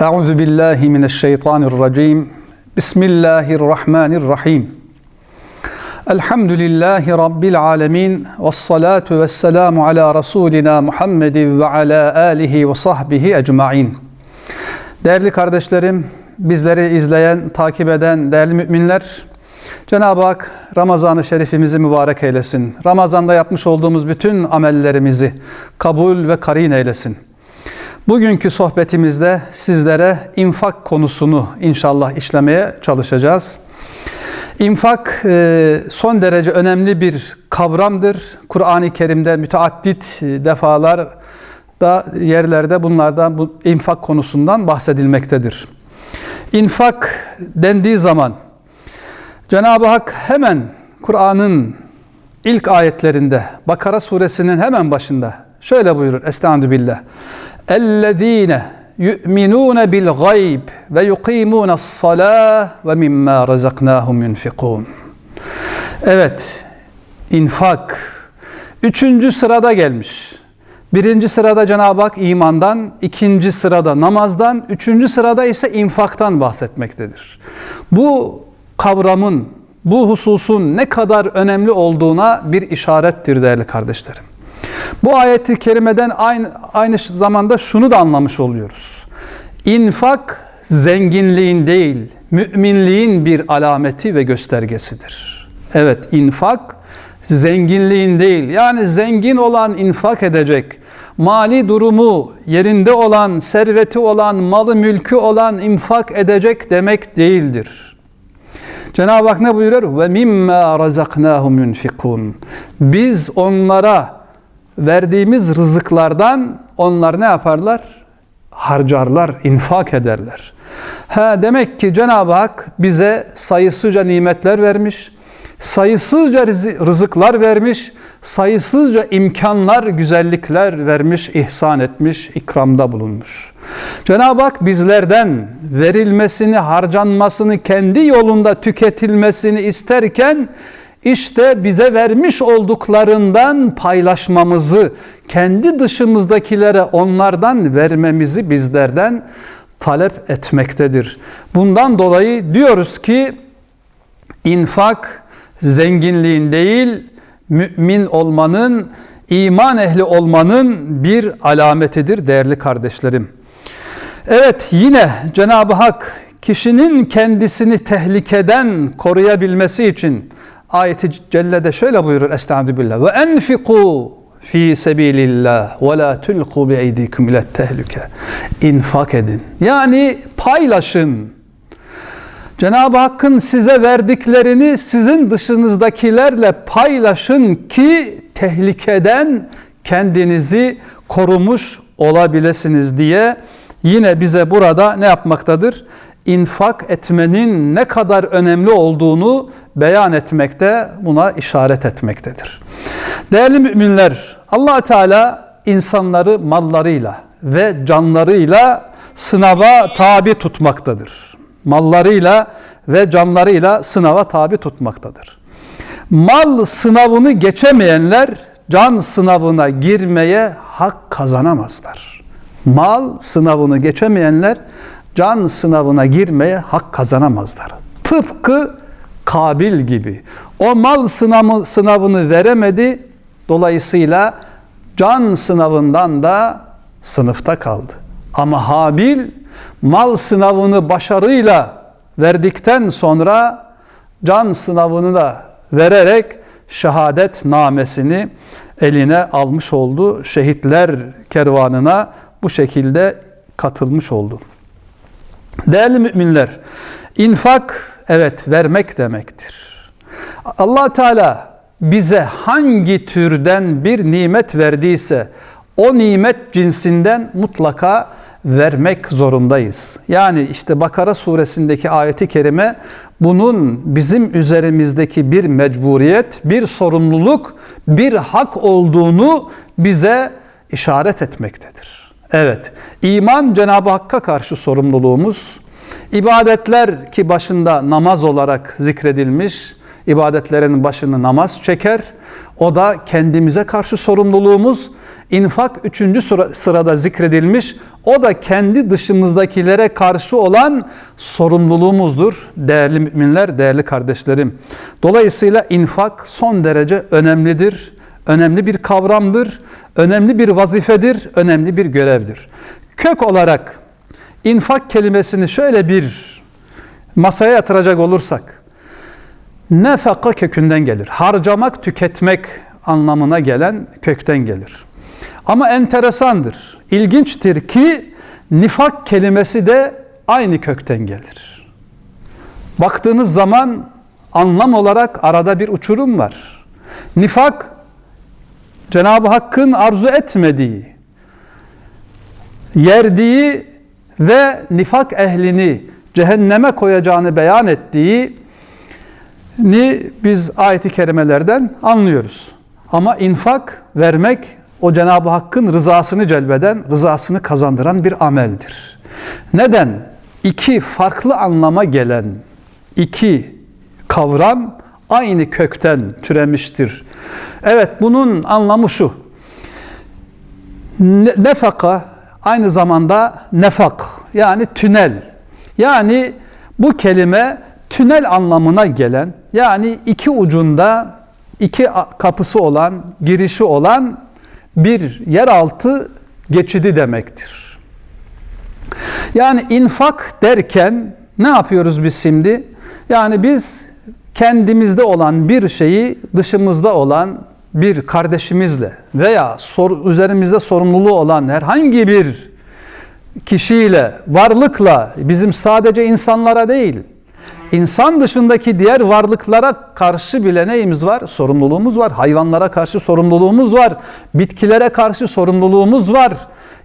Euzu billahi mineşşeytanirracim. Bismillahirrahmanirrahim. Elhamdülillahi rabbil alamin ve salatu vesselamu ala rasulina Muhammedin ve ala alihi ve sahbihi ecmaîn. Değerli kardeşlerim, bizleri izleyen, takip eden değerli müminler, Cenab-ı Hak Ramazan-ı Şerifimizi mübarek eylesin. Ramazan'da yapmış olduğumuz bütün amellerimizi kabul ve karin eylesin. Bugünkü sohbetimizde sizlere infak konusunu inşallah işlemeye çalışacağız. İnfak e, son derece önemli bir kavramdır. Kur'an-ı Kerim'de müteaddit defalar da yerlerde bunlardan bu infak konusundan bahsedilmektedir. İnfak dendiği zaman Cenab-ı Hak hemen Kur'an'ın ilk ayetlerinde Bakara suresinin hemen başında şöyle buyurur Estaizu. اَلَّذ۪ينَ يُؤْمِنُونَ بِالْغَيْبِ وَيُقِيمُونَ الصَّلَاةِ وَمِمَّا رَزَقْنَاهُمْ يُنْفِقُونَ Evet, infak. Üçüncü sırada gelmiş. Birinci sırada Cenab-ı Hak imandan, ikinci sırada namazdan, üçüncü sırada ise infaktan bahsetmektedir. Bu kavramın, bu hususun ne kadar önemli olduğuna bir işarettir değerli kardeşlerim. Bu ayeti kerimeden aynı, aynı zamanda şunu da anlamış oluyoruz. İnfak zenginliğin değil, müminliğin bir alameti ve göstergesidir. Evet, infak zenginliğin değil, yani zengin olan infak edecek, mali durumu yerinde olan, serveti olan, malı mülkü olan infak edecek demek değildir. Cenab-ı Hak ne buyuruyor? Ve mimma razaknahum yunfikun. Biz onlara verdiğimiz rızıklardan onlar ne yaparlar? Harcarlar, infak ederler. Ha demek ki Cenab-ı Hak bize sayısızca nimetler vermiş, sayısızca rızıklar vermiş, sayısızca imkanlar, güzellikler vermiş, ihsan etmiş, ikramda bulunmuş. Cenab-ı Hak bizlerden verilmesini, harcanmasını, kendi yolunda tüketilmesini isterken işte bize vermiş olduklarından paylaşmamızı, kendi dışımızdakilere onlardan vermemizi bizlerden talep etmektedir. Bundan dolayı diyoruz ki infak zenginliğin değil, mümin olmanın, iman ehli olmanın bir alametidir değerli kardeşlerim. Evet yine Cenab-ı Hak kişinin kendisini tehlikeden koruyabilmesi için ayeti cellede şöyle buyurur Estaizu billah ve enfiku fi sebilillah ve la tulqu bi eydikum ila tehlike. İnfak edin. Yani paylaşın. Cenab-ı Hakk'ın size verdiklerini sizin dışınızdakilerle paylaşın ki tehlikeden kendinizi korumuş olabilirsiniz diye yine bize burada ne yapmaktadır? infak etmenin ne kadar önemli olduğunu beyan etmekte, buna işaret etmektedir. Değerli müminler, allah Teala insanları mallarıyla ve canlarıyla sınava tabi tutmaktadır. Mallarıyla ve canlarıyla sınava tabi tutmaktadır. Mal sınavını geçemeyenler can sınavına girmeye hak kazanamazlar. Mal sınavını geçemeyenler can sınavına girmeye hak kazanamazlar. Tıpkı Kabil gibi. O mal sınavı, sınavını veremedi. Dolayısıyla can sınavından da sınıfta kaldı. Ama Habil mal sınavını başarıyla verdikten sonra can sınavını da vererek şehadet namesini eline almış oldu. Şehitler kervanına bu şekilde katılmış oldu. Değerli müminler, infak evet vermek demektir. Allah Teala bize hangi türden bir nimet verdiyse o nimet cinsinden mutlaka vermek zorundayız. Yani işte Bakara suresindeki ayeti kerime bunun bizim üzerimizdeki bir mecburiyet, bir sorumluluk, bir hak olduğunu bize işaret etmektedir. Evet, iman Cenab-ı Hakk'a karşı sorumluluğumuz, ibadetler ki başında namaz olarak zikredilmiş, ibadetlerin başını namaz çeker. O da kendimize karşı sorumluluğumuz. infak üçüncü sıra- sırada zikredilmiş. O da kendi dışımızdakilere karşı olan sorumluluğumuzdur değerli müminler, değerli kardeşlerim. Dolayısıyla infak son derece önemlidir, önemli bir kavramdır, önemli bir vazifedir, önemli bir görevdir. Kök olarak infak kelimesini şöyle bir masaya yatıracak olursak, nefaka kökünden gelir. Harcamak, tüketmek anlamına gelen kökten gelir. Ama enteresandır, ilginçtir ki nifak kelimesi de aynı kökten gelir. Baktığınız zaman anlam olarak arada bir uçurum var. Nifak, Cenab-ı Hakk'ın arzu etmediği, yerdiği ve nifak ehlini cehenneme koyacağını beyan ettiği ni biz ayet-i kerimelerden anlıyoruz. Ama infak vermek o Cenab-ı Hakk'ın rızasını celbeden, rızasını kazandıran bir ameldir. Neden? İki farklı anlama gelen iki kavram aynı kökten türemiştir. Evet bunun anlamı şu. Ne- Nefaka aynı zamanda nefak yani tünel. Yani bu kelime tünel anlamına gelen yani iki ucunda iki kapısı olan, girişi olan bir yeraltı geçidi demektir. Yani infak derken ne yapıyoruz biz şimdi? Yani biz kendimizde olan bir şeyi dışımızda olan bir kardeşimizle veya sor, üzerimizde sorumluluğu olan herhangi bir kişiyle, varlıkla bizim sadece insanlara değil, insan dışındaki diğer varlıklara karşı bile neyimiz var? Sorumluluğumuz var. Hayvanlara karşı sorumluluğumuz var. Bitkilere karşı sorumluluğumuz var.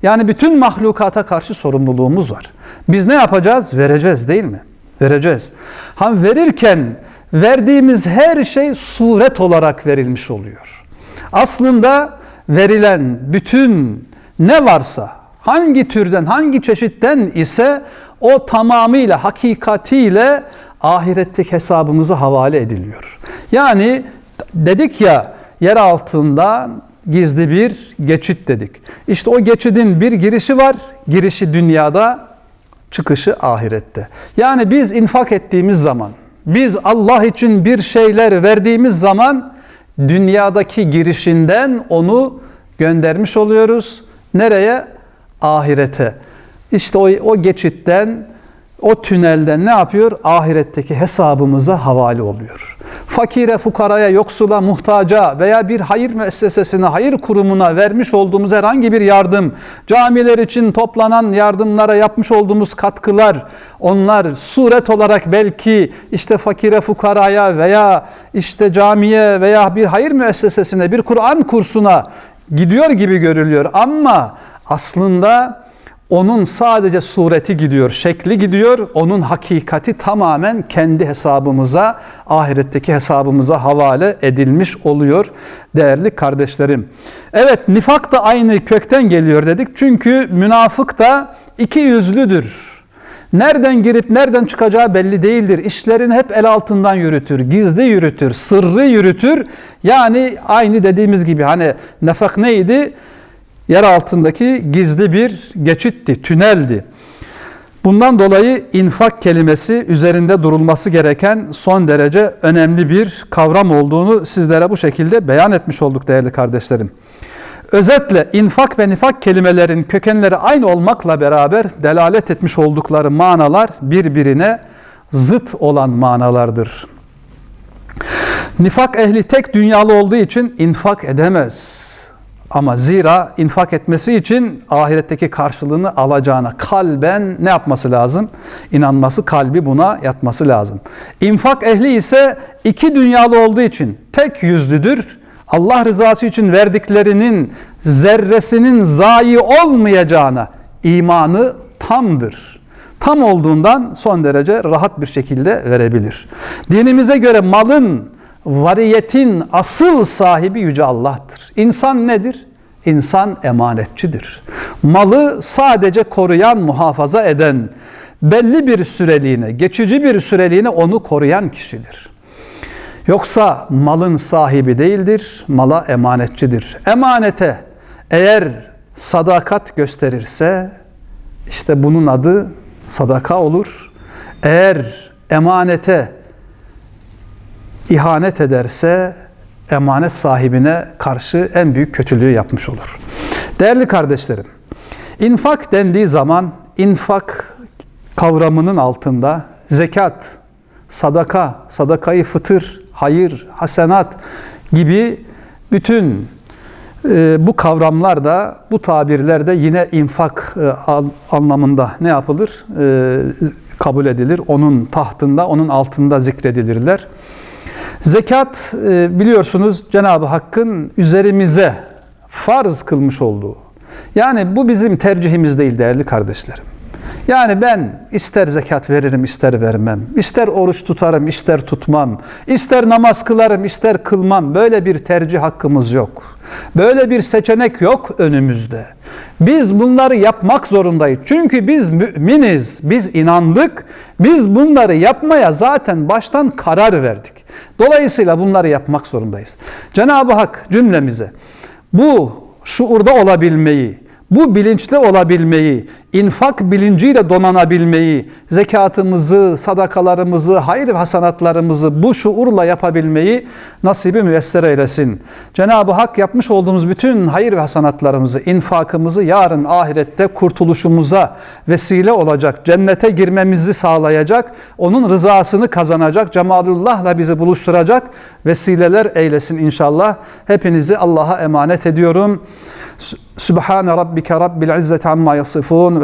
Yani bütün mahlukata karşı sorumluluğumuz var. Biz ne yapacağız? Vereceğiz değil mi? Vereceğiz. Ha verirken verdiğimiz her şey suret olarak verilmiş oluyor. Aslında verilen bütün ne varsa hangi türden, hangi çeşitten ise o tamamıyla, hakikatiyle ahiretteki hesabımıza havale ediliyor. Yani dedik ya yer altından gizli bir geçit dedik. İşte o geçidin bir girişi var. Girişi dünyada, çıkışı ahirette. Yani biz infak ettiğimiz zaman, biz Allah için bir şeyler verdiğimiz zaman dünyadaki girişinden onu göndermiş oluyoruz. Nereye? Ahirete. İşte o, o geçitten, o tünelden ne yapıyor? Ahiretteki hesabımıza havale oluyor. Fakire, fukaraya, yoksula, muhtaca veya bir hayır müessesesine, hayır kurumuna vermiş olduğumuz herhangi bir yardım, camiler için toplanan yardımlara yapmış olduğumuz katkılar, onlar suret olarak belki işte fakire, fukaraya veya işte camiye veya bir hayır müessesesine, bir Kur'an kursuna gidiyor gibi görülüyor. Ama aslında onun sadece sureti gidiyor, şekli gidiyor. Onun hakikati tamamen kendi hesabımıza, ahiretteki hesabımıza havale edilmiş oluyor değerli kardeşlerim. Evet nifak da aynı kökten geliyor dedik. Çünkü münafık da iki yüzlüdür. Nereden girip nereden çıkacağı belli değildir. İşlerini hep el altından yürütür, gizli yürütür, sırrı yürütür. Yani aynı dediğimiz gibi hani nefak neydi? Yer altındaki gizli bir geçitti, tüneldi. Bundan dolayı infak kelimesi üzerinde durulması gereken son derece önemli bir kavram olduğunu sizlere bu şekilde beyan etmiş olduk değerli kardeşlerim. Özetle infak ve nifak kelimelerin kökenleri aynı olmakla beraber delalet etmiş oldukları manalar birbirine zıt olan manalardır. Nifak ehli tek dünyalı olduğu için infak edemez. Ama zira infak etmesi için ahiretteki karşılığını alacağına kalben ne yapması lazım? İnanması, kalbi buna yatması lazım. İnfak ehli ise iki dünyalı olduğu için tek yüzlüdür. Allah rızası için verdiklerinin zerresinin zayi olmayacağına imanı tamdır. Tam olduğundan son derece rahat bir şekilde verebilir. Dinimize göre malın variyetin asıl sahibi Yüce Allah'tır. İnsan nedir? İnsan emanetçidir. Malı sadece koruyan, muhafaza eden, belli bir süreliğine, geçici bir süreliğine onu koruyan kişidir. Yoksa malın sahibi değildir, mala emanetçidir. Emanete, eğer sadakat gösterirse işte bunun adı sadaka olur. Eğer emanete ihanet ederse emanet sahibine karşı en büyük kötülüğü yapmış olur. Değerli kardeşlerim, infak dendiği zaman infak kavramının altında zekat, sadaka, sadakayı fıtır, hayır, hasenat gibi bütün e, bu kavramlar da bu tabirler de yine infak e, anlamında ne yapılır? E, kabul edilir. Onun tahtında, onun altında zikredilirler. Zekat e, biliyorsunuz Cenab-ı Hakk'ın üzerimize farz kılmış olduğu. Yani bu bizim tercihimiz değil değerli kardeşlerim. Yani ben ister zekat veririm, ister vermem. İster oruç tutarım, ister tutmam. İster namaz kılarım, ister kılmam. Böyle bir tercih hakkımız yok. Böyle bir seçenek yok önümüzde. Biz bunları yapmak zorundayız. Çünkü biz müminiz, biz inandık. Biz bunları yapmaya zaten baştan karar verdik. Dolayısıyla bunları yapmak zorundayız. Cenab-ı Hak cümlemize bu şuurda olabilmeyi, bu bilinçli olabilmeyi, infak bilinciyle donanabilmeyi, zekatımızı, sadakalarımızı, hayır ve hasanatlarımızı bu şuurla yapabilmeyi nasibi müyesser eylesin. Cenab-ı Hak yapmış olduğumuz bütün hayır ve hasanatlarımızı, infakımızı yarın ahirette kurtuluşumuza vesile olacak, cennete girmemizi sağlayacak, onun rızasını kazanacak, cemalullahla bizi buluşturacak vesileler eylesin inşallah. Hepinizi Allah'a emanet ediyorum. Sübhane rabbike rabbil izzeti amma yasifun